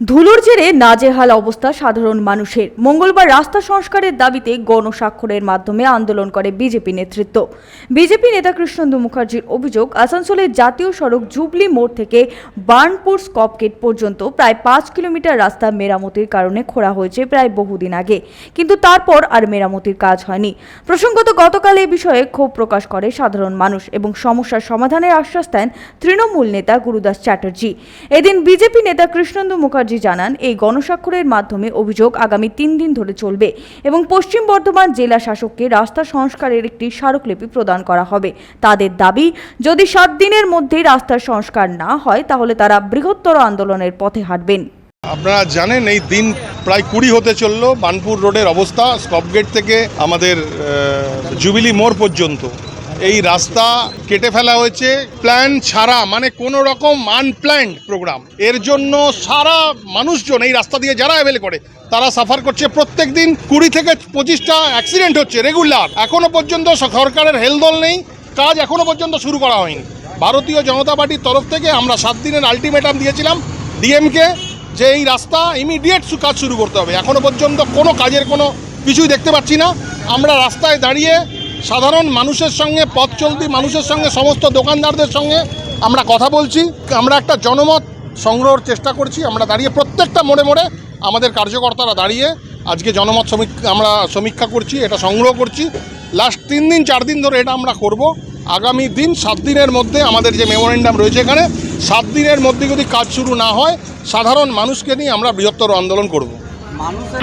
ধুলোর জেরে নাজেহাল অবস্থা সাধারণ মানুষের। মঙ্গলবার রাস্তা সংস্কারের দাবিতে গণস্বাক্ষরের মাধ্যমে আন্দোলন করে বিজেপি নেতৃত্ব। বিজেপি নেতা কৃষ্ণেন্দু মুখার্জির অভিযোগ, আসানসোলের জাতীয় সড়ক জুবলি মোড় থেকে বার্নপুর স্কপগেট পর্যন্ত প্রায় পাঁচ কিলোমিটার রাস্তা মেরামতির কারণে খোঁড়া হয়েছে প্রায় বহুদিন আগে। কিন্তু তারপর আর মেরামতির কাজ হয়নি। প্রসঙ্গত, গতকাল এ বিষয়ে ক্ষোভ প্রকাশ করে সাধারণ মানুষ এবং সমস্যার সমাধানের আশ্বাস দেন তৃণমূল নেতা গুরুদাস চ্যাটার্জি। এদিন বিজেপি নেতা কৃষ্ণেন্দু মুখার্জি জানান, এই গণস্বাক্ষরের মাধ্যমে অভিযোগ আগামী তিন দিন ধরে চলবে এবং পশ্চিম বর্ধমান জেলা শাসককে রাস্তা সংস্কারের একটি স্মারকলিপি প্রদান করা হবে। তাদের দাবি, যদি সাত দিনের মধ্যেই রাস্তার সংস্কার না হয়, তাহলে তারা বৃহত্তর আন্দোলনের পথে হাঁটবেন। আপনারা জানেন, এই দিন প্রায় কুড়ি হতে চলল বানপুর রোডের অবস্থা, স্টপগেট থেকে আমাদের জুবিলি মোড় পর্যন্ত। এই রাস্তা কেটে ফেলা হয়েছে। প্ল্যান ছাড়া মানে কোনো রকম আনপ্ল্যান্ড প্রোগ্রাম এর জন্য সারা মানুষজন এই রাস্তা দিয়ে যারা অ্যাভেল করে, তারা সাফার করছে। প্রত্যেক দিন কুড়ি থেকে পঁচিশটা অ্যাক্সিডেন্ট হচ্ছে রেগুলার এখনও পর্যন্ত সরকারের হেলদোল নেই। কাজ এখনও পর্যন্ত শুরু করা হয়নি। ভারতীয় জনতা পার্টির তরফ থেকে আমরা সাত দিনের আলটিমেটাম দিয়েছিলাম ডিএমকে যে এই রাস্তা ইমিডিয়েট কাজ শুরু করতে হবে। এখনও পর্যন্ত কোনো কাজের কোনো কিছুই দেখতে পাচ্ছি না। আমরা রাস্তায় দাঁড়িয়ে সাধারণ মানুষের সঙ্গে পথ চলতি মানুষের সঙ্গে, সমস্ত দোকানদারদের সঙ্গে আমরা কথা বলছি। আমরা একটা জনমত সংগ্রহের চেষ্টা করছি। আমরা দাঁড়িয়ে প্রত্যেকটা মোড়ে মোড়ে আমাদের কার্যকর্তারা দাঁড়িয়ে আজকে জনমত সমীক্ষা আমরা সমীক্ষা করছি, এটা সংগ্রহ করছি। লাস্ট তিন দিন, চার দিন ধরে এটা আমরা করব। আগামী দিন সাত দিনের মধ্যে আমাদের যে মেমোরেন্ডাম রয়েছে এখানে, সাত দিনের মধ্যে যদি কাজ শুরু না হয়, সাধারণ মানুষকে নিয়ে আমরা বৃহত্তর আন্দোলন করব। মানুষের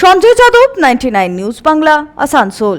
সঞ্জয় যাদব নাইনটি নিউজ বাংলা আসানসোল